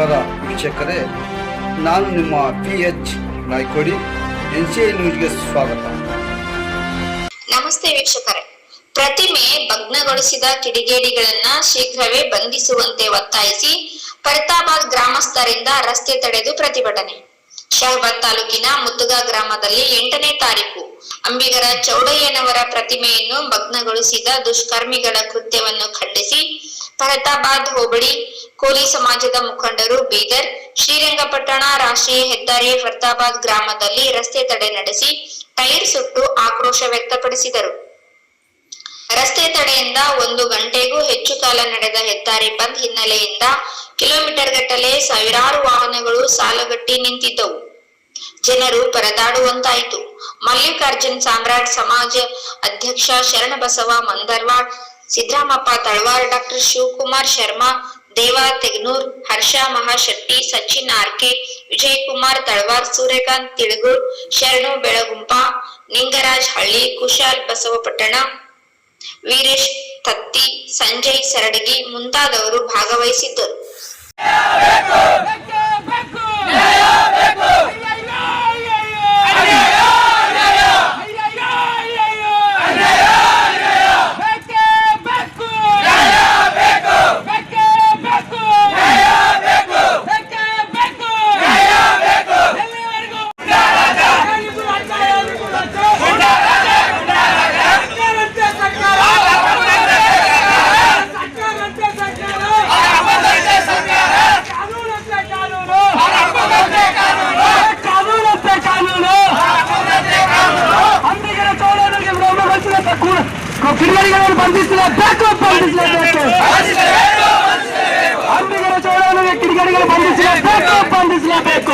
ವೀಕ್ಷಕರೇ, ನಾನು ನಿಮ್ಮ P H Naikodi N C ನ್ಯೂಸ್ಗೆ ಸ್ವಾಗತ. ನಮಸ್ತೆ ವೀಕ್ಷಕರೇ. ಪ್ರತಿಮೆ ಭಗ್ನಗೊಳಿಸಿದ ಕಿಡಿಗೇಡಿಗಳನ್ನ ಶೀಘ್ರವೇ ಬಂಧಿಸುವಂತೆ ಒತ್ತಾಯಿಸಿ ಫರಿತಾಬಾದ್ ಗ್ರಾಮಸ್ಥರಿಂದ ರಸ್ತೆ ತಡೆದು ಪ್ರತಿಭಟನೆ. ಶಹಬಾದ್ ತಾಲೂಕಿನ ಮುತ್ತುಗಾ ಗ್ರಾಮದಲ್ಲಿ ಎಂಟನೇ ತಾರೀಕು. ಅಂಬಿಗರ ಚೌಡಯ್ಯನವರ ಪ್ರತಿಮೆಯನ್ನು ಭಗ್ನಗೊಳಿಸಿದ ದುಷ್ಕರ್ಮಿಗಳ ಕೃತ್ಯವನ್ನು ಖಂಡಿಸಿ ಫರತಾಬಾದ್ ಹೋಬಳಿ ಕೋಲಿ ಸಮಾಜದ ಮುಖಂಡರು, ಬೀದರ್, ಶ್ರೀರಂಗಪಟ್ಟಣ, ರಾಷ್ಟ್ರೀಯ ಹೆದ್ದಾರಿ ಫರ್ತಾಬಾದ್ ಗ್ರಾಮದಲ್ಲಿ ರಸ್ತೆ ತಡೆ ನಡೆಸಿ ಟೈರ್ ಸುಟ್ಟು ಆಕ್ರೋಶ ವ್ಯಕ್ತಪಡಿಸಿದರು. ರಸ್ತೆ ತಡೆಯಿಂದ ಒಂದು ಗಂಟೆಗೂ ಹೆಚ್ಚು ಕಾಲ ನಡೆದ ಹೆದ್ದಾರಿ ಬಂದ್ ಹಿನ್ನೆಲೆಯಿಂದ ಕಿಲೋಮೀಟರ್ ಗಟ್ಟಲೆ ಸಾವಿರಾರು ವಾಹನಗಳು ಸಾಲುಗಟ್ಟಿ ನಿಂತಿದ್ದವು. ಜನರು ಪರದಾಡುವಂತಾಯಿತು. ಮಲ್ಲಿಕಾರ್ಜುನ್ ಸಾಮ್ರಾಟ್ ಸಮಾಜ ಅಧ್ಯಕ್ಷ ಶರಣಬಸವ ಮಂದರ್ವಾಡ್, ಸಿದ್ದರಾಮಪ್ಪ ತಳವಾರ್ ಡಾಕ್ಟರ್ ಶಿವಕುಮಾರ್ ಶರ್ಮಾ ದೇವಾ ತೆಗ್ನೂರ್, ಹರ್ಷ ಮಹಾಶೆಟ್ಟಿ, ಸಚಿನ್ ಆರ್ಕೆ, ವಿಜಯಕುಮಾರ್ ತಳವಾರ್, ಸೂರ್ಯಕಾಂತ್ ತಿಳಗೂರ್, ಶರಣು ಬೆಳಗುಂಪ ನಿಂಗರಾಜ್ ಹಳ್ಳಿ, ಕುಶಾಲ್ ಬಸವಪಟ್ಟಣ ವೀರೇಶ್ ತತ್ತಿ, ಸಂಜಯ್ ಸರಡಗಿ ಮುಂತಾದವರು ಭಾಗವಹಿಸಿದ್ದರು. పిల్లలు బంధిస్తున్నా బ్యాక్లో బంధిస్తున్నా బ్యాక్ అంబిగల చోడలు ఎక్కడికి అడిగిన బంధిస్తున్నా బ్యాక్లో బంధిస్తున్నా బ్యాక్